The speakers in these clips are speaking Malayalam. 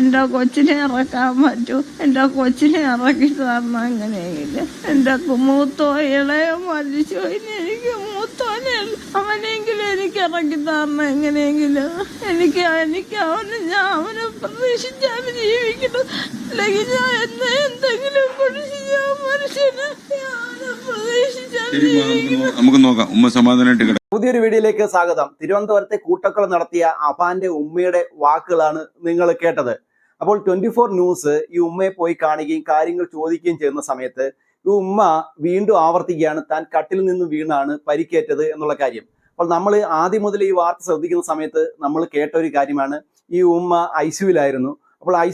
എന്റെ കൊച്ചിനെ ഇറക്കാൻ പറ്റൂ. എന്റെ കൊച്ചിനെ ഇറക്കി തരണം. എങ്ങനെയെങ്കിലും എന്റെ മൂത്തോ ഇളയോ മരിച്ചു. ഇനി എനിക്ക് മൂത്തോനെ അവനെങ്കിലും എനിക്ക് ഇറക്കി തരണം. എങ്ങനെയെങ്കിലും എനിക്ക് എനിക്ക് അവന് ഞാൻ അവനെ പ്രതീക്ഷിച്ച് അവൻ ജീവിക്കണം അല്ലെങ്കിൽ ഞാൻ എന്നെ എന്തെങ്കിലും കുറിച്ച് ഞാൻ മനുഷ്യന് അവനെ നമുക്ക് നമുക്ക് നോക്കാം. ഉമ്മ സമാധാനമായിട്ട് കിടക്കാം പുതിയൊരു വീഡിയോയിലേക്ക് സ്വാഗതം. തിരുവനന്തപുരത്തെ കൂട്ടക്കൊല നടത്തിയ അഫാന്റെ ഉമ്മയുടെ വാക്കുകളാണ് നിങ്ങൾ കേട്ടത്. അപ്പോൾ ട്വന്റി ഫോർ ന്യൂസ് ഈ ഉമ്മയെ പോയി കാണുകയും കാര്യങ്ങൾ ചോദിക്കുകയും ചെയ്യുന്ന സമയത്ത് ഈ ഉമ്മ വീണ്ടും ആവർത്തിക്കുകയാണ്. താൻ കട്ടിൽ നിന്നും വീണാണ് പരിക്കേറ്റത് എന്നുള്ള കാര്യം. അപ്പോൾ നമ്മൾ ആദ്യം മുതൽ ഈ വാർത്ത ശ്രദ്ധിക്കുന്ന സമയത്ത് നമ്മൾ കേട്ട ഒരു കാര്യമാണ്. ഈ ഉമ്മ ഐ സിയുലായിരുന്നു അപ്പോൾ ഐ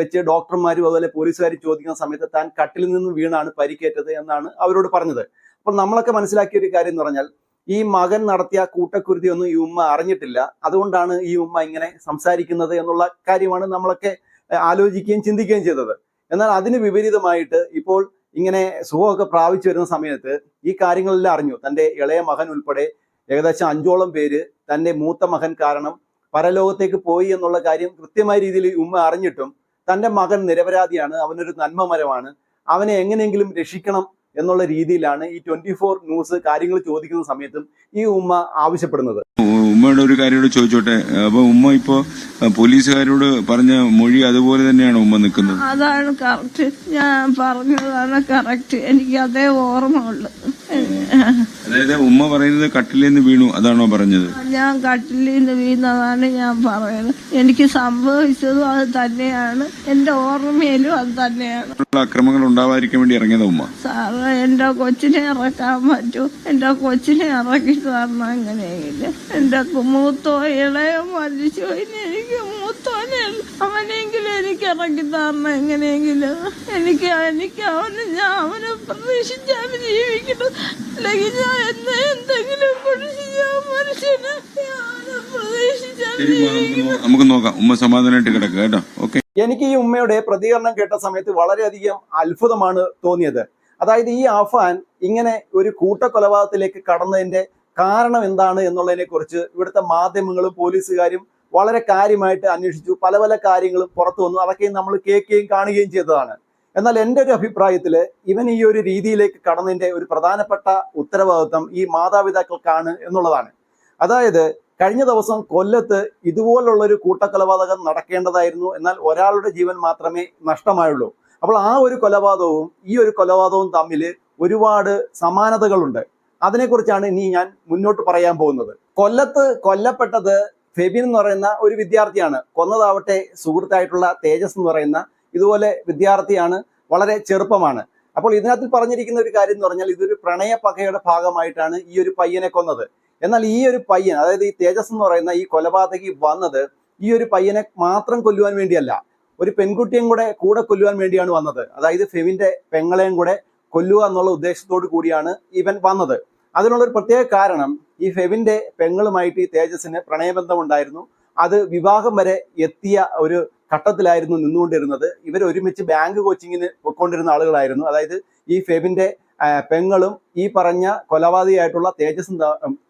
വെച്ച് ഡോക്ടർമാരും അതുപോലെ പോലീസുകാരും ചോദിക്കുന്ന സമയത്ത് താൻ കട്ടിൽ നിന്നും വീണാണ് പരിക്കേറ്റത് എന്നാണ് അവരോട് പറഞ്ഞത്. അപ്പോൾ നമ്മളൊക്കെ മനസ്സിലാക്കിയ ഒരു കാര്യം എന്ന് പറഞ്ഞാൽ ഈ മകൻ നടത്തിയ കൂട്ടക്കുരുതി ഒന്നും ഈ ഉമ്മ അറിഞ്ഞിട്ടില്ല. അതുകൊണ്ടാണ് ഈ ഉമ്മ ഇങ്ങനെ സംസാരിക്കുന്നത് എന്നുള്ള കാര്യമാണ് നമ്മളൊക്കെ ആലോചിക്കുകയും ചിന്തിക്കുകയും ചെയ്തത്. എന്നാൽ അതിന് വിപരീതമായിട്ട് ഇപ്പോൾ ഇങ്ങനെ സുഖമൊക്കെ പ്രാപിച്ചു വരുന്ന സമയത്ത് ഈ കാര്യങ്ങളെല്ലാം അറിഞ്ഞു. തന്റെ ഇളയ മകൻ ഉൾപ്പെടെ ഏകദേശം അഞ്ചോളം പേര് തന്റെ മൂത്ത മകൻ കാരണം പരലോകത്തേക്ക് പോയി എന്നുള്ള കാര്യം കൃത്യമായ രീതിയിൽ ഉമ്മ അറിഞ്ഞിട്ടും തന്റെ മകൻ നിരപരാധിയാണ് അവനൊരു നന്മമരമാണ്. അവനെ എങ്ങനെയെങ്കിലും രക്ഷിക്കണം എന്നുള്ള രീതിയിലാണ് ഈ ട്വന്റി ഫോർ ന്യൂസ് കാര്യങ്ങൾ ചോദിക്കുന്ന സമയത്തും ഈ ഉമ്മ ആവശ്യപ്പെടുന്നത്. ഉമ്മയുടെ ഒരു കാര്യം കൂടെ ചോദിച്ചോട്ടെ. അപ്പൊ ഉമ്മ ഇപ്പോ പോലീസുകാരോട് പറഞ്ഞ മൊഴി അതുപോലെ തന്നെയാണ് ഉമ്മ നിൽക്കുന്നത്? അതാണ് കറക്റ്റ് ഞാൻ പറഞ്ഞതാണ് കറക്റ്റ് എനിക്ക് അതേ ഓർമ്മ ഉള്ളു അതായത് ഉമ്മ പറയുന്നത് കട്ടിലിൽ നിന്ന് വീണു അതാണോ പറഞ്ഞത്? ഞാൻ കട്ടിലിൽ നിന്ന് വീണതാണ് ഞാൻ പറയുന്നത്. എനിക്ക് സംഭവിച്ചതും അത് തന്നെയാണ്. എന്റെ ഓർമ്മയിലും അത് തന്നെയാണ്. അക്രമങ്ങൾ ഉണ്ടാവാതിരിക്കാൻ വേണ്ടി ഇറങ്ങിയത് ഉമ്മ? സാറ് എന്റെ കൊച്ചിനെ ഇറക്കാൻ പറ്റൂ. എന്റെ കൊച്ചിനെ ഇറക്കി തരണം അങ്ങനെയില്ല. എന്റെ മൂത്തോ ഇളയോ മരിച്ചു എനിക്ക് മൂത്തോനെ അവനെങ്കിലും എനിക്ക് ഇറക്കി തരണം എങ്ങനെയെങ്കിലും. എനിക്ക് എനിക്ക് അവന് ഞാൻ അവനെ പ്രതീക്ഷിച്ചാണ് ജീവിക്കുന്നത് അല്ലെങ്കിൽ ഞാൻ എന്ന് എന്തെങ്കിലും കുറിച്ച് ഞാൻ മനുഷ്യന് ഞാൻ അവനെ പ്രതീക്ഷിച്ചാണ് ശരി മോളെ, നമുക്ക് നോക്കാം. ഉമ്മ സമാധാനമായിട്ട് കിടക്കുക കേട്ടോ. ഓക്കെ. എനിക്ക് ഈ ഉമ്മയുടെ പ്രതികരണം കേട്ട സമയത്ത് വളരെയധികം അത്ഭുതമാണ് തോന്നിയത്. അതായത് ഈ ആഫാൻ ഇങ്ങനെ ഒരു കൂട്ടക്കൊലപാതകത്തിലേക്ക് കടന്നതിന്റെ കാരണം എന്താണ് എന്നുള്ളതിനെ കുറിച്ച് ഇവിടുത്തെ മാധ്യമങ്ങളും പോലീസുകാരും വളരെ കാര്യമായിട്ട് അന്വേഷിച്ചു. പല പല കാര്യങ്ങളും പുറത്തു വന്നു. അതൊക്കെ നമ്മൾ കേൾക്കുകയും കാണുകയും ചെയ്തതാണ്. എന്നാൽ എന്റെ ഒരു അഭിപ്രായത്തിൽ ഇവൻ ഈ ഒരു രീതിയിലേക്ക് കടന്നതിന്റെ ഒരു പ്രധാനപ്പെട്ട ഉത്തരവാദിത്വം ഈ മാതാപിതാക്കൾക്കാണ് എന്നുള്ളതാണ്. അതായത് കഴിഞ്ഞ ദിവസം കൊല്ലത്ത് ഇതുപോലുള്ളൊരു കൂട്ടക്കൊലപാതകം നടക്കേണ്ടതായിരുന്നു. എന്നാൽ ഒരാളുടെ ജീവൻ മാത്രമേ നഷ്ടമായുള്ളൂ. അപ്പോൾ ആ ഒരു കൊലപാതകവും ഈ ഒരു കൊലപാതകവും തമ്മിൽ ഒരുപാട് സമാനതകളുണ്ട്. അതിനെക്കുറിച്ചാണ് ഇനി ഞാൻ മുന്നോട്ട് പറയാൻ പോകുന്നത്. കൊല്ലത്ത് കൊല്ലപ്പെട്ടത് ഫെബിൻ എന്ന് പറയുന്ന ഒരു വിദ്യാർത്ഥിയാണ്. കൊന്നതാവട്ടെ സുഹൃത്തായിട്ടുള്ള തേജസ് എന്ന് പറയുന്ന ഇതുപോലെ വിദ്യാർത്ഥിയാണ് വളരെ ചെറുപ്പമാണ്. അപ്പോൾ ഇതിനകത്ത് പറഞ്ഞിരിക്കുന്ന ഒരു കാര്യം എന്ന് പറഞ്ഞാൽ ഇതൊരു പ്രണയ പകയുടെ ഭാഗമായിട്ടാണ് ഈ ഒരു പയ്യനെ കൊന്നത്. എന്നാൽ ഈ ഒരു പയ്യൻ അതായത് ഈ തേജസ് എന്ന് പറയുന്ന ഈ കൊലപാതകി വന്നത് ഈ ഒരു പയ്യനെ മാത്രം കൊല്ലുവാൻ വേണ്ടിയല്ല ഒരു പെൺകുട്ടിയും കൂടെ കൂടെ കൊല്ലുവാൻ വേണ്ടിയാണ് വന്നത്. അതായത് ഫെവിന്റെ പെങ്ങളെയും കൂടെ കൊല്ലുക എന്നുള്ള ഉദ്ദേശത്തോടു കൂടിയാണ് ഇവൻ വന്നത്. അതിനുള്ളൊരു പ്രത്യേക കാരണം ഈ ഫെവിന്റെ പെങ്ങളുമായിട്ട് ഈ തേജസിന് പ്രണയബന്ധമുണ്ടായിരുന്നു. അത് വിവാഹം വരെ എത്തിയ ഒരു ഘട്ടത്തിലായിരുന്നു നിന്നുകൊണ്ടിരുന്നത്. ഇവർ ഒരുമിച്ച് ബാങ്ക് കോച്ചിങ്ങിന് പൊയ്ക്കൊണ്ടിരുന്ന ആളുകളായിരുന്നു. അതായത് ഈ ഫെബിന്റെ പെങ്ങളും ഈ പറഞ്ഞ കൊലപാതകമായിട്ടുള്ള തേജസും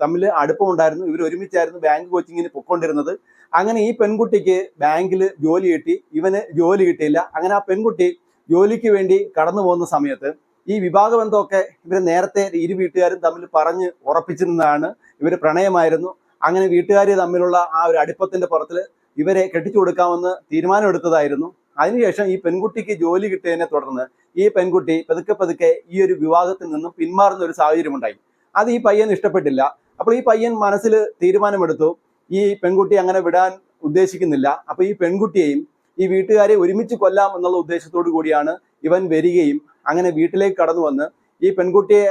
തമ്മിൽ അടുപ്പമുണ്ടായിരുന്നു. ഇവർ ഒരുമിച്ചായിരുന്നു ബാങ്ക് കോച്ചിങ്ങിന് പൊയ്ക്കൊണ്ടിരുന്നത്. അങ്ങനെ ഈ പെൺകുട്ടിക്ക് ബാങ്കിൽ ജോലി കിട്ടി. ഇവന് ജോലി കിട്ടിയില്ല. അങ്ങനെ ആ പെൺകുട്ടി ജോലിക്ക് വേണ്ടി കടന്നു പോകുന്ന സമയത്ത് ഈ വിവാഹ ബന്ധമൊക്കെ ഇവർ നേരത്തെ ഇരു വീട്ടുകാരും തമ്മിൽ പറഞ്ഞ് ഉറപ്പിച്ചിരുന്നതാണ്. ഇവർ പ്രണയമായിരുന്നു. അങ്ങനെ വീട്ടുകാർ തമ്മിലുള്ള ആ ഒരു അടുപ്പത്തിന്റെ പുറത്തിൽ ഇവരെ കെട്ടിച്ചു കൊടുക്കാമെന്ന് തീരുമാനമെടുത്തതായിരുന്നു. അതിനുശേഷം ഈ പെൺകുട്ടിക്ക് ജോലി കിട്ടിയതിനെ തുടർന്ന് ഈ പെൺകുട്ടി പതുക്കെ പതുക്കെ ഈ ഒരു വിവാഹത്തിൽ നിന്നും പിന്മാറുന്ന ഒരു സാഹചര്യം ഉണ്ടായി അത് ഈ പയ്യൻ ഇഷ്ടപ്പെട്ടില്ല. അപ്പോൾ ഈ പയ്യൻ മനസ്സിൽ തീരുമാനമെടുത്തു. ഈ പെൺകുട്ടി അങ്ങനെ വിടാൻ ഉദ്ദേശിക്കുന്നില്ല. അപ്പോൾ ഈ പെൺകുട്ടിയെയും ഈ വീട്ടുകാരെ ഒരുമിച്ച് കൊല്ലാം എന്നുള്ള ഉദ്ദേശത്തോടു കൂടിയാണ് ഇവൻ വരികയും അങ്ങനെ വീട്ടിലേക്ക് കടന്നു വന്ന് ഈ പെൺകുട്ടിയെ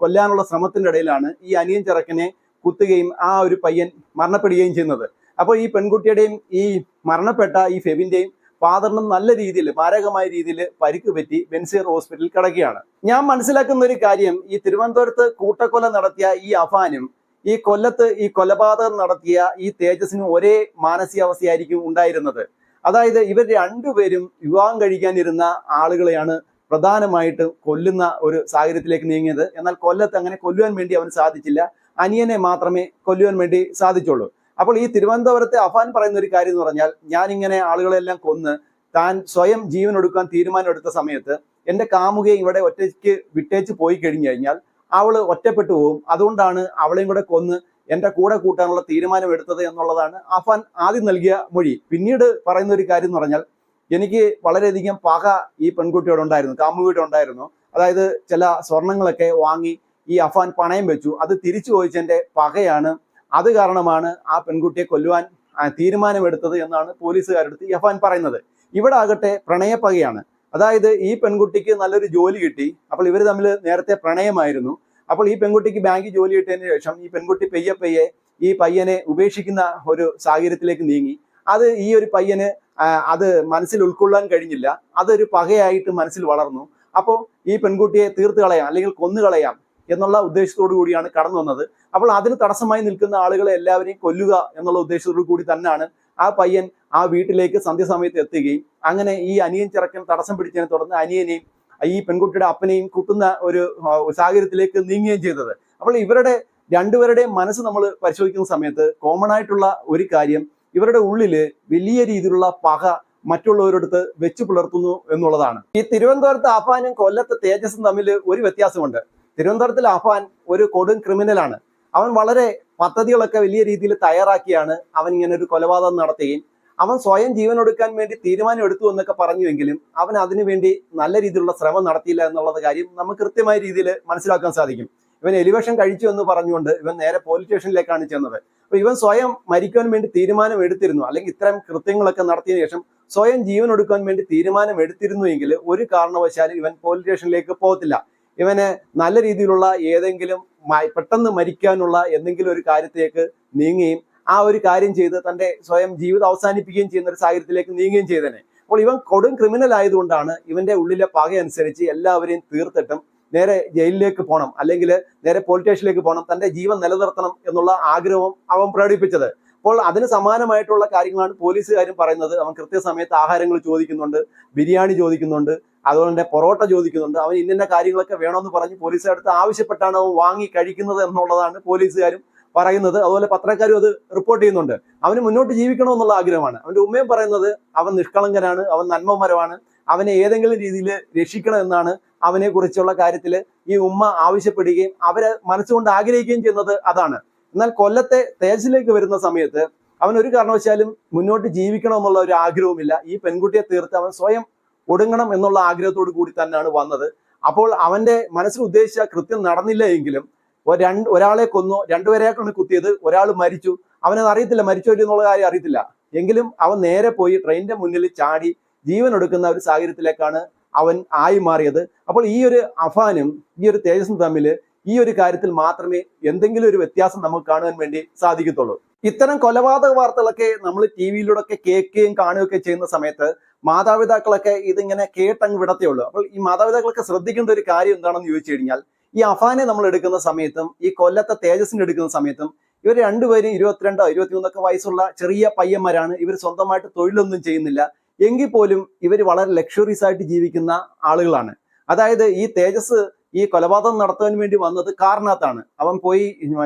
കൊല്ലാനുള്ള ശ്രമത്തിന്റെ ഇടയിലാണ് ഈ അനിയൻ ചെറുക്കനെ കുത്തുകയും ആ ഒരു പയ്യൻ മരണപ്പെടുകയും ചെയ്യുന്നത്. അപ്പോൾ ഈ പെൺകുട്ടിയുടെയും ഈ മരണപ്പെട്ട ഈ ഫെബിന്റെയും ഫാദറിനും നല്ല രീതിയിൽ മാരകമായ രീതിയിൽ പരിക്ക് പറ്റി ബെൻസിയർ ഹോസ്പിറ്റലിൽ കിടക്കുകയാണ്. ഞാൻ മനസ്സിലാക്കുന്ന ഒരു കാര്യം ഈ തിരുവനന്തപുരത്ത് കൂട്ടക്കൊല നടത്തിയ ഈ അഫാനും ഈ കൊല്ലത്ത് ഈ കൊലപാതകം നടത്തിയ ഈ തേജസ്സിനും ഒരേ മാനസികാവസ്ഥയായിരിക്കും ഉണ്ടായിരുന്നത്. അതായത് ഇവർ രണ്ടുപേരും വിവാഹം കഴിക്കാനിരുന്ന ആളുകളെയാണ് പ്രധാനമായിട്ടും കൊല്ലുന്ന ഒരു സാഹചര്യത്തിലേക്ക് നീങ്ങിയത്. എന്നാൽ കൊല്ലത്ത് അങ്ങനെ കൊല്ലുവാൻ വേണ്ടി അവന് സാധിച്ചില്ല. അനിയനെ മാത്രമേ കൊല്ലുവാൻ വേണ്ടി സാധിച്ചുള്ളൂ. അപ്പോൾ ഈ തിരുവനന്തപുരത്തെ അഫാൻ പറയുന്ന ഒരു കാര്യം എന്ന് പറഞ്ഞാൽ ഞാൻ ഇങ്ങനെ ആളുകളെല്ലാം കൊന്ന് താൻ സ്വയം ജീവൻ എടുക്കാൻ തീരുമാനം എടുത്ത സമയത്ത് എന്റെ കാമുകയെ ഇവിടെ ഒറ്റയ്ക്ക് വിട്ടേച്ച് പോയി കഴിഞ്ഞു കഴിഞ്ഞാൽ അവൾ ഒറ്റപ്പെട്ടു പോകും അതുകൊണ്ടാണ് അവളെയും കൂടെ കൊന്ന് എന്റെ കൂടെ കൂട്ടാനുള്ള തീരുമാനം എടുത്തത് എന്നുള്ളതാണ് അഫാൻ ആദ്യം നൽകിയ മൊഴി. പിന്നീട് പറയുന്ന ഒരു കാര്യം എന്ന് പറഞ്ഞാൽ എനിക്ക് വളരെയധികം പക ഈ പെൺകുട്ടിയോട് ഉണ്ടായിരുന്നു കാമുകിയോട് ഉണ്ടായിരുന്നു. അതായത് ചില സ്വർണങ്ങളൊക്കെ വാങ്ങി ഈ അഫാൻ പണയം വെച്ചു. അത് തിരിച്ചു ചോദിച്ചതിന്റെ പകയാണ് അത് കാരണമാണ് ആ പെൺകുട്ടിയെ കൊല്ലുവാൻ തീരുമാനമെടുത്തത് എന്നാണ് പോലീസുകാരെടുത്ത് യഫാൻ പറയുന്നത്. ഇവിടെ ആകട്ടെ പ്രണയപ്പകയാണ്. അതായത് ഈ പെൺകുട്ടിക്ക് നല്ലൊരു ജോലി കിട്ടി. അപ്പോൾ ഇവർ തമ്മിൽ നേരത്തെ പ്രണയമായിരുന്നു. അപ്പോൾ ഈ പെൺകുട്ടിക്ക് ബാങ്കിൽ ജോലി കിട്ടിയതിന് ശേഷം ഈ പെൺകുട്ടി പെയ്യെ പെയ്യെ ഈ പയ്യനെ ഉപേക്ഷിക്കുന്ന ഒരു സാഹചര്യത്തിലേക്ക് നീങ്ങി. അത് ഈ ഒരു പയ്യന് അത് മനസ്സിൽ ഉൾക്കൊള്ളാൻ കഴിഞ്ഞില്ല. അതൊരു പകയായിട്ട് മനസ്സിൽ വളർന്നു. അപ്പോൾ ഈ പെൺകുട്ടിയെ തീർത്ത് കളയാം അല്ലെങ്കിൽ കൊന്നു കളയാം എന്നുള്ള ഉദ്ദേശത്തോടു കൂടിയാണ് കടന്നു വന്നത്. അപ്പോൾ അതിന് തടസ്സമായി നിൽക്കുന്ന ആളുകളെ എല്ലാവരെയും കൊല്ലുക എന്നുള്ള ഉദ്ദേശത്തോടു കൂടി തന്നെയാണ് ആ പയ്യൻ ആ വീട്ടിലേക്ക് സന്ധ്യസമയത്ത് എത്തുകയും അങ്ങനെ ഈ അനിയൻ ചെറുക്കൻ തടസ്സം പിടിച്ചതിനെ തുടർന്ന് അനിയനെയും ഈ പെൺകുട്ടിയുടെ അപ്പനെയും കുത്തുന്ന ഒരു സാഹചര്യത്തിലേക്ക് നീങ്ങുകയും ചെയ്തത്. അപ്പോൾ ഇവരുടെ രണ്ടുപേരുടെയും മനസ്സ് നമ്മൾ പരിശോധിക്കുന്ന സമയത്ത് കോമൺ ആയിട്ടുള്ള ഒരു കാര്യം ഇവരുടെ ഉള്ളിൽ വലിയ രീതിയിലുള്ള പക മറ്റുള്ളവരടുത്ത് വെച്ചു പുലർത്തുന്നു എന്നുള്ളതാണ്. ഈ തിരുവനന്തപുരത്ത് അഫാനും കൊല്ലത്ത് തേജസ്സും തമ്മിൽ ഒരു വ്യത്യാസമുണ്ട്. തിരുവനന്തപുരത്തിലെ അഫാൻ ഒരു കൊടും ക്രിമിനലാണ് അവൻ വളരെ പദ്ധതികളൊക്കെ വലിയ രീതിയിൽ തയ്യാറാക്കിയാണ് അവൻ ഇങ്ങനെ ഒരു കൊലപാതകം നടത്തുകയും അവൻ സ്വയം ജീവൻ എടുക്കാൻ വേണ്ടി തീരുമാനം എടുത്തു എന്നൊക്കെ പറഞ്ഞുവെങ്കിലും അവൻ അതിനുവേണ്ടി നല്ല രീതിയിലുള്ള ശ്രമം നടത്തിയില്ല എന്നുള്ളത് കാര്യം നമുക്ക് കൃത്യമായ രീതിയിൽ മനസ്സിലാക്കാൻ സാധിക്കും. ഇവൻ എലിവേഷൻ കഴിച്ചു എന്ന് പറഞ്ഞുകൊണ്ട് ഇവൻ നേരെ പോലീസ് സ്റ്റേഷനിലേക്കാണ് ചെന്നത്. അപ്പൊ ഇവൻ സ്വയം മരിക്കാൻ വേണ്ടി തീരുമാനം എടുത്തിരുന്നു. അല്ലെങ്കിൽ ഇത്തരം കൃത്യങ്ങളൊക്കെ നടത്തിയതിനു ശേഷം സ്വയം ജീവൻ എടുക്കാൻ വേണ്ടി തീരുമാനം എടുത്തിരുന്നു എങ്കിൽ ഒരു കാരണവശാലും ഇവൻ പോലീസ് സ്റ്റേഷനിലേക്ക് പോകത്തില്ല. ഇവന് നല്ല രീതിയിലുള്ള ഏതെങ്കിലും പെട്ടെന്ന് മരിക്കാനുള്ള എന്തെങ്കിലും ഒരു കാര്യത്തിലേക്ക് നീങ്ങുകയും ആ ഒരു കാര്യം ചെയ്ത് തന്റെ സ്വയം ജീവിതം അവസാനിപ്പിക്കുകയും ചെയ്യുന്ന ഒരു സാഹചര്യത്തിലേക്ക് നീങ്ങുകയും ചെയ്തേനെ. അപ്പോൾ ഇവൻ കൊടും ക്രിമിനൽ ആയതുകൊണ്ടാണ് ഇവന്റെ ഉള്ളിലെ പക അനുസരിച്ച് എല്ലാവരെയും തീർത്തിട്ടും നേരെ ജയിലിലേക്ക് പോകണം അല്ലെങ്കിൽ നേരെ പോലീസ് സ്റ്റേഷനിലേക്ക് പോകണം തന്റെ ജീവൻ നിലനിർത്തണം എന്നുള്ള ആഗ്രഹവും അവൻ പ്രകടിപ്പിച്ചത്. അപ്പോൾ അതിന് സമാനമായിട്ടുള്ള കാര്യങ്ങളാണ് പോലീസുകാരും പറയുന്നത്. അവൻ കൃത്യസമയത്ത് ആഹാരങ്ങൾ ചോദിക്കുന്നുണ്ട് ബിരിയാണി ചോദിക്കുന്നുണ്ട് തന്നെ പൊറോട്ട ചോദിക്കുന്നുണ്ട്. അവൻ ഇന്ന കാര്യങ്ങളൊക്കെ വേണമെന്ന് പറഞ്ഞ് പോലീസുകാരടുത്ത് ആവശ്യപ്പെട്ടാണ് അവൻ വാങ്ങി കഴിക്കുന്നത് എന്നുള്ളതാണ് പോലീസുകാരും പറയുന്നത്. അതുപോലെ പത്രക്കാരും അത് റിപ്പോർട്ട് ചെയ്യുന്നുണ്ട്. അവന് മുന്നോട്ട് ജീവിക്കണമെന്നുള്ള ആഗ്രഹമാണ്. അവന്റെ ഉമ്മയും പറയുന്നത് അവൻ നിഷ്കളങ്കനാണ് അവൻ നന്മമരമാണ് അവനെ ഏതെങ്കിലും രീതിയിൽ രക്ഷിക്കണം എന്നാണ് അവനെ കുറിച്ചുള്ള കാര്യത്തിൽ ഈ ഉമ്മ ആവശ്യപ്പെടുകയും അവരെ മനസ്സുകൊണ്ട് ആഗ്രഹിക്കുകയും ചെയ്യുന്നത് അതാണ്. എന്നാൽ കൊല്ലത്തെ തേജസിലേക്ക് വരുന്ന സമയത്ത് അവൻ ഒരു കാരണവശാലും മുന്നോട്ട് ജീവിക്കണമെന്നുള്ള ഒരു ആഗ്രഹവുമില്ല. ഈ പെൺകുട്ടിയെ തീർത്ത് അവൻ സ്വയം ഒടുങ്ങണം എന്നുള്ള ആഗ്രഹത്തോടു കൂടി തന്നെയാണ് വന്നത്. അപ്പോൾ അവന്റെ മനസ്സിൽ ഉദ്ദേശിച്ച കൃത്യം നടന്നില്ല എങ്കിലും രണ്ട് ഒരാളെ കൊന്നു രണ്ടുപേരെയാണ് കുത്തിയത് ഒരാൾ മരിച്ചു. അവനത് അറിയത്തില്ല മരിച്ചു ഇല്ലയോ എന്നുള്ള കാര്യം അറിയത്തില്ല. എങ്കിലും അവൻ നേരെ പോയി ട്രെയിനിന്റെ മുന്നിൽ ചാടി ജീവൻ എടുക്കുന്ന ഒരു സാഹചര്യത്തിലേക്കാണ് അവൻ ആയി മാറിയത്. അപ്പോൾ ഈ ഒരു അഫാനും ഈ ഒരു തേജസ്സും തമ്മിൽ ഈ ഒരു കാര്യത്തിൽ മാത്രമേ എന്തെങ്കിലും ഒരു വ്യത്യാസം നമുക്ക് കാണുവാൻ വേണ്ടി സാധിക്കത്തുള്ളൂ. ഇത്തരം കൊലപാതക വാർത്തകളൊക്കെ നമ്മൾ ടി വിയിലൂടെ ഒക്കെ കേൾക്കുകയും കാണുകയൊക്കെ ചെയ്യുന്ന സമയത്ത് മാതാപിതാക്കളൊക്കെ ഇതിങ്ങനെ കേട്ടങ്ങ് വിടത്തേ ഉള്ളൂ. അപ്പോൾ ഈ മാതാപിതാക്കളൊക്കെ ശ്രദ്ധിക്കേണ്ട ഒരു കാര്യം എന്താണെന്ന് ചോദിച്ചു കഴിഞ്ഞാൽ ഈ അഫാനെ നമ്മൾ എടുക്കുന്ന സമയത്തും ഈ കൊല്ലത്തെ തേജസ്സിനെ എടുക്കുന്ന സമയത്തും ഇവർ രണ്ടുപേരും ഇരുപത്തിരണ്ടോ ഇരുപത്തിമൂന്നൊക്കെ വയസ്സുള്ള ചെറിയ പയ്യന്മാരാണ്. ഇവർ സ്വന്തമായിട്ട് തൊഴിലൊന്നും ചെയ്യുന്നില്ല. എങ്കിൽ പോലും ഇവർ വളരെ ലക്ഷറീസ് ആയിട്ട് ജീവിക്കുന്ന ആളുകളാണ്. അതായത് ഈ തേജസ് ഈ കൊലപാതകം നടത്താൻ വേണ്ടി വന്നത് കാറിനകത്താണ്. അവൻ പോയി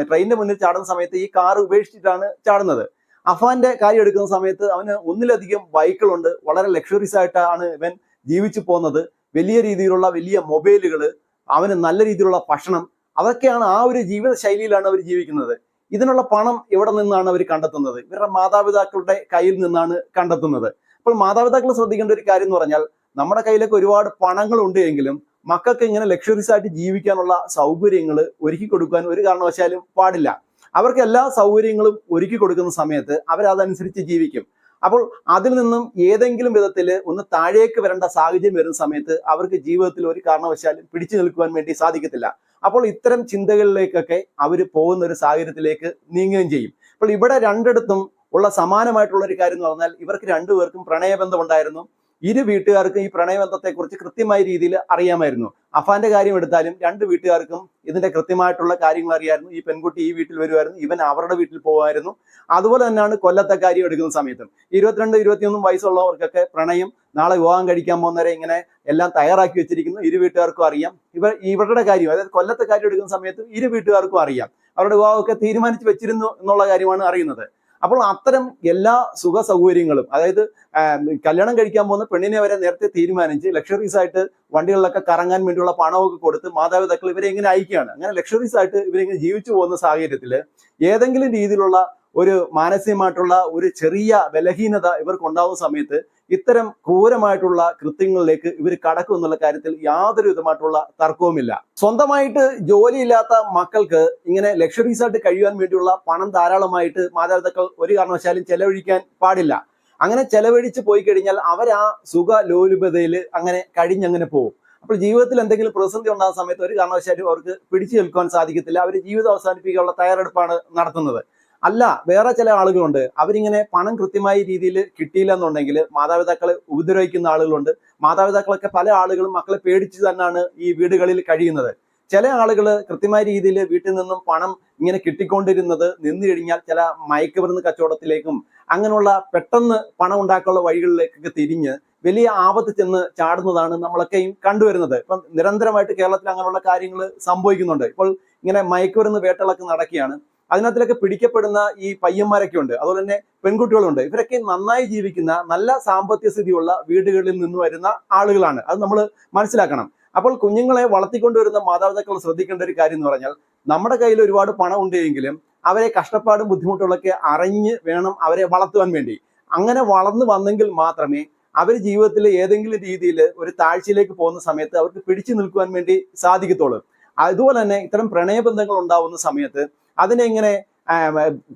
ട്രെയിനിന്റെ മുന്നിൽ ചാടുന്ന സമയത്ത് ഈ കാർ ഉപേക്ഷിച്ചിട്ടാണ് ചാടുന്നത്. അഫാന്റെ കാര്യം എടുക്കുന്ന സമയത്ത് അവന് ഒന്നിലധികം ബൈക്കുകളുണ്ട്. വളരെ ലക്ഷറീസ് ആയിട്ടാണ് ഇവൻ ജീവിച്ചു പോകുന്നത്. വലിയ രീതിയിലുള്ള വലിയ മൊബൈലുകൾ അവന് നല്ല രീതിയിലുള്ള ഭക്ഷണം അതൊക്കെയാണ് ആ ഒരു ജീവിത ശൈലിയിലാണ് അവർ ജീവിക്കുന്നത്. ഇതിനുള്ള പണം എവിടെ നിന്നാണ് അവർ കണ്ടെത്തുന്നത്? ഇവരുടെ മാതാപിതാക്കളുടെ കയ്യിൽ നിന്നാണ് കണ്ടെത്തുന്നത്. അപ്പോൾ മാതാപിതാക്കൾ ശ്രദ്ധിക്കേണ്ട ഒരു കാര്യം എന്ന് പറഞ്ഞാൽ നമ്മുടെ കയ്യിലൊക്കെ ഒരുപാട് പണങ്ങൾ ഉണ്ട് എങ്കിലും മക്കൾക്ക് ഇങ്ങനെ ലക്ഷറീസ് ആയിട്ട് ജീവിക്കാനുള്ള സൗകര്യങ്ങൾ ഒരുക്കി കൊടുക്കാൻ ഒരു കാരണവശാലും പാടില്ല. അവർക്ക് എല്ലാ സൗകര്യങ്ങളും ഒരുക്കി കൊടുക്കുന്ന സമയത്ത് അവരതനുസരിച്ച് ജീവിക്കും. അപ്പോൾ അതിൽ നിന്നും ഏതെങ്കിലും വിധത്തിൽ ഒന്ന് താഴേക്ക് വരേണ്ട സാഹചര്യം വരുന്ന സമയത്ത് അവർക്ക് ജീവിതത്തിൽ ഒരു കാരണവശാലും പിടിച്ചു നിൽക്കുവാൻ വേണ്ടി സാധിക്കത്തില്ല. അപ്പോൾ ഇത്തരം ചിന്തകളിലേക്കൊക്കെ അവർ പോകുന്ന ഒരു സാഹചര്യത്തിലേക്ക് നീങ്ങുകയും ചെയ്യും. അപ്പോൾ ഇവിടെ രണ്ടിടത്തും ഉള്ള സമാനമായിട്ടുള്ള ഒരു കാര്യം എന്ന് പറഞ്ഞാൽ ഇവർക്ക് രണ്ടുപേർക്കും പ്രണയബന്ധം ഉണ്ടായിരുന്നു. ഇരു വീട്ടുകാർക്കും ഈ പ്രണയബന്ധത്തെക്കുറിച്ച് കൃത്യമായ രീതിയിൽ അറിയാമായിരുന്നു. അഫാന്റെ കാര്യം എടുത്താലും രണ്ട് വീട്ടുകാർക്കും ഇതിന്റെ കൃത്യമായിട്ടുള്ള കാര്യങ്ങൾ അറിയായിരുന്നു ഈ പെൺകുട്ടി ഈ വീട്ടിൽ വരുമായിരുന്നു ഇവൻ അവരുടെ വീട്ടിൽ പോകുമായിരുന്നു അതുപോലെ തന്നെയാണ് കൊല്ലത്തെ കാര്യം എടുക്കുന്ന സമയത്തും. ഇരുപത്തിരണ്ട് ഇരുപത്തിയൊന്നും വയസ്സുള്ളവർക്കൊക്കെ പ്രണയം നാളെ വിവാഹം കഴിക്കാൻ പോകുന്നവരെ ഇങ്ങനെ എല്ലാം തയ്യാറാക്കി വെച്ചിരിക്കുന്നു. ഇരു വീട്ടുകാർക്കും അറിയാം. ഇവർ ഇവരുടെ കാര്യം അതായത് കൊല്ലത്തെ കാര്യം എടുക്കുന്ന സമയത്തും ഇരു വീട്ടുകാർക്കും അറിയാം. അവരുടെ വിവാഹമൊക്കെ തീരുമാനിച്ചു വെച്ചിരുന്നു എന്നുള്ള കാര്യമാണ് അറിയുന്നത്. അപ്പോൾ അത്തരം എല്ലാ സുഖ സൗകര്യങ്ങളും അതായത് കല്യാണം കഴിക്കാൻ പോകുന്ന പെണ്ണിനെ വരെ നേരത്തെ തീരുമാനിച്ച് ലക്ഷറീസ് ആയിട്ട് വണ്ടികളിലൊക്കെ കറങ്ങാൻ വേണ്ടിയുള്ള പണമൊക്കെ കൊടുത്ത് മാതാപിതാക്കൾ ഇവരെ ഇങ്ങനെ അയക്കുകയാണ്. അങ്ങനെ ലക്ഷറീസ് ആയിട്ട് ഇവരിങ്ങനെ ജീവിച്ചു പോകുന്ന സാഹചര്യത്തിൽ ഏതെങ്കിലും രീതിയിലുള്ള ഒരു മാനസികമായിട്ടുള്ള ഒരു ചെറിയ ബലഹീനത ഇവർക്ക് ഉണ്ടാവുന്ന സമയത്ത് ഇത്തരം ക്രൂരമായിട്ടുള്ള കൃത്യങ്ങളിലേക്ക് ഇവർ കടക്കും എന്നുള്ള കാര്യത്തിൽ യാതൊരു വിധമായിട്ടുള്ള തർക്കവുമില്ല. സ്വന്തമായിട്ട് ജോലിയില്ലാത്ത മക്കൾക്ക് ഇങ്ങനെ ലക്ഷറീസ് ആയിട്ട് കഴിയുവാൻ വേണ്ടിയുള്ള പണം ധാരാളമായിട്ട് മാതാപിതാക്കൾ ഒരു കാരണവശാലും ചെലവഴിക്കാൻ പാടില്ല. അങ്ങനെ ചെലവഴിച്ച് പോയി കഴിഞ്ഞാൽ അവർ ആ സുഖ ലോലുപതയിൽ അങ്ങനെ കഴിഞ്ഞങ്ങനെ പോകും അപ്പോൾ ജീവിതത്തിൽ എന്തെങ്കിലും പ്രതിസന്ധി ഉണ്ടാകുന്ന സമയത്ത് ഒരു കാരണവശാലും അവർക്ക് പിടിച്ചു നിൽക്കുവാൻ സാധിക്കത്തില്ല. അവർ ജീവിതം അവസാനിപ്പിക്കാനുള്ള തയ്യാറെടുപ്പാണ് നടത്തുന്നത്. അല്ല വേറെ ചില ആളുകളുണ്ട്. അവരിങ്ങനെ പണം കൃത്യമായ രീതിയിൽ കിട്ടിയില്ല എന്നുണ്ടെങ്കിൽ മാതാപിതാക്കളെ ഉപദ്രവിക്കുന്ന ആളുകളുണ്ട്. മാതാപിതാക്കളൊക്കെ പല ആളുകളും മക്കളെ പേടിച്ച് തന്നെയാണ് ഈ വീടുകളിൽ കഴിയുന്നത്. ചില ആളുകൾ കൃത്യമായ രീതിയിൽ വീട്ടിൽ നിന്നും പണം ഇങ്ങനെ കിട്ടിക്കൊണ്ടിരുന്നത് നിന്ന് കഴിഞ്ഞാൽ ചില മയക്കുമരുന്ന് കച്ചവടത്തിലേക്കും അങ്ങനെയുള്ള പെട്ടെന്ന് പണം ഉണ്ടാക്കാനുള്ള വഴികളിലേക്കൊക്കെ തിരിഞ്ഞ് വലിയ ആപത്ത് ചെന്ന് ചാടുന്നതാണ് നമ്മളൊക്കെയും കണ്ടുവരുന്നത്. ഇപ്പം നിരന്തരമായിട്ട് കേരളത്തിൽ അങ്ങനെയുള്ള കാര്യങ്ങൾ സംഭവിക്കുന്നുണ്ട്. ഇപ്പോൾ ഇങ്ങനെ മയക്കുമരുന്ന് വേട്ടകളൊക്കെ നടക്കുകയാണ്. അതിനകത്തിലൊക്കെ പിടിക്കപ്പെടുന്ന ഈ പയ്യന്മാരൊക്കെ ഉണ്ട്. അതുപോലെ തന്നെ പെൺകുട്ടികളുണ്ട്. ഇവരൊക്കെ നന്നായി ജീവിക്കുന്ന നല്ല സാമ്പത്തിക സ്ഥിതിയുള്ള വീടുകളിൽ നിന്ന് വരുന്ന ആളുകളാണ്. അത് നമ്മൾ മനസ്സിലാക്കണം. അപ്പോൾ കുഞ്ഞുങ്ങളെ വളർത്തിക്കൊണ്ടുവരുന്ന മാതാപിതാക്കൾ ശ്രദ്ധിക്കേണ്ട ഒരു കാര്യം എന്ന് പറഞ്ഞാൽ നമ്മുടെ കയ്യിൽ ഒരുപാട് പണം ഉണ്ടെങ്കിലും അവരെ കഷ്ടപ്പാടും ബുദ്ധിമുട്ടുകളൊക്കെ അറിഞ്ഞ് വേണം അവരെ വളർത്തുവാൻ വേണ്ടി. അങ്ങനെ വളർന്നു വന്നെങ്കിൽ മാത്രമേ അവർ ജീവിതത്തിൽ ഏതെങ്കിലും രീതിയിൽ ഒരു താഴ്ചയിലേക്ക് പോകുന്ന സമയത്ത് അവർക്ക് പിടിച്ചു നിൽക്കുവാൻ വേണ്ടി സാധിക്കത്തുള്ളൂ. അതുപോലെ തന്നെ ഇത്തരം പ്രണയബന്ധങ്ങൾ ഉണ്ടാവുന്ന സമയത്ത് അതിനെ ഇങ്ങനെ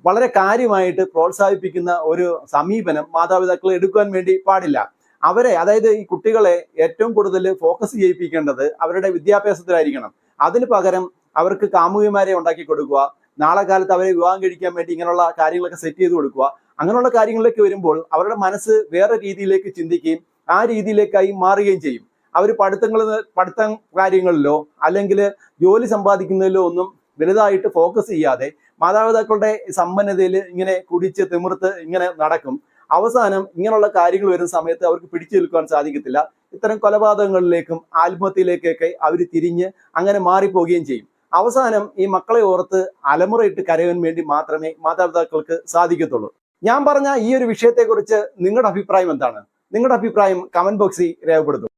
വളരെ കാര്യമായിട്ട് പ്രോത്സാഹിപ്പിക്കുന്ന ഒരു സമീപനം മാതാപിതാക്കൾ എടുക്കുവാൻ വേണ്ടി പാടില്ല. അവരെ അതായത് ഈ കുട്ടികളെ ഏറ്റവും കൂടുതൽ ഫോക്കസ് ചെയ്യിപ്പിക്കേണ്ടത് അവരുടെ വിദ്യാഭ്യാസത്തിലായിരിക്കണം. അതിന് പകരം അവർക്ക് കാമുകിമാരെ ഉണ്ടാക്കി കൊടുക്കുക നാളെ കാലത്ത് അവരെ വിവാഹം കഴിക്കാൻ വേണ്ടി ഇങ്ങനെയുള്ള കാര്യങ്ങളൊക്കെ സെറ്റ് ചെയ്ത് കൊടുക്കുക. അങ്ങനെയുള്ള കാര്യങ്ങളിലേക്ക് വരുമ്പോൾ അവരുടെ മനസ്സ് വേറെ രീതിയിലേക്ക് ചിന്തിക്കുകയും ആ രീതിയിലേക്കായി മാറുകയും ചെയ്യും. അവർ പഠിത്തങ്ങളിൽ പഠിത്തം കാര്യങ്ങളിലോ അല്ലെങ്കിൽ ജോലി സമ്പാദിക്കുന്നതിലോ ഒന്നും വലുതായിട്ട് ഫോക്കസ് ചെയ്യാതെ മാതാപിതാക്കളുടെ സമ്പന്നതയിൽ ഇങ്ങനെ കുടിച്ച് തിമിർത്ത് ഇങ്ങനെ നടക്കും. അവസാനം ഇങ്ങനെയുള്ള കാര്യങ്ങൾ വരുന്ന സമയത്ത് അവർക്ക് പിടിച്ചു നിൽക്കുവാൻ സാധിക്കത്തില്ല. ഇത്തരം കൊലപാതകങ്ങളിലേക്കും ആത്മഹത്യയിലേക്കൊക്കെ അവർ തിരിഞ്ഞ് അങ്ങനെ മാറിപ്പോവുകയും ചെയ്യും. അവസാനം ഈ മക്കളെ ഓർത്ത് അലമുറയിട്ട് കരയാൻ വേണ്ടി മാത്രമേ മാതാപിതാക്കൾക്ക് സാധിക്കത്തുള്ളൂ. ഞാൻ പറഞ്ഞ ഈ ഒരു വിഷയത്തെക്കുറിച്ച് നിങ്ങളുടെ അഭിപ്രായം എന്താണ്? നിങ്ങളുടെ അഭിപ്രായം കമന്റ് ബോക്സിൽ രേഖപ്പെടുത്തും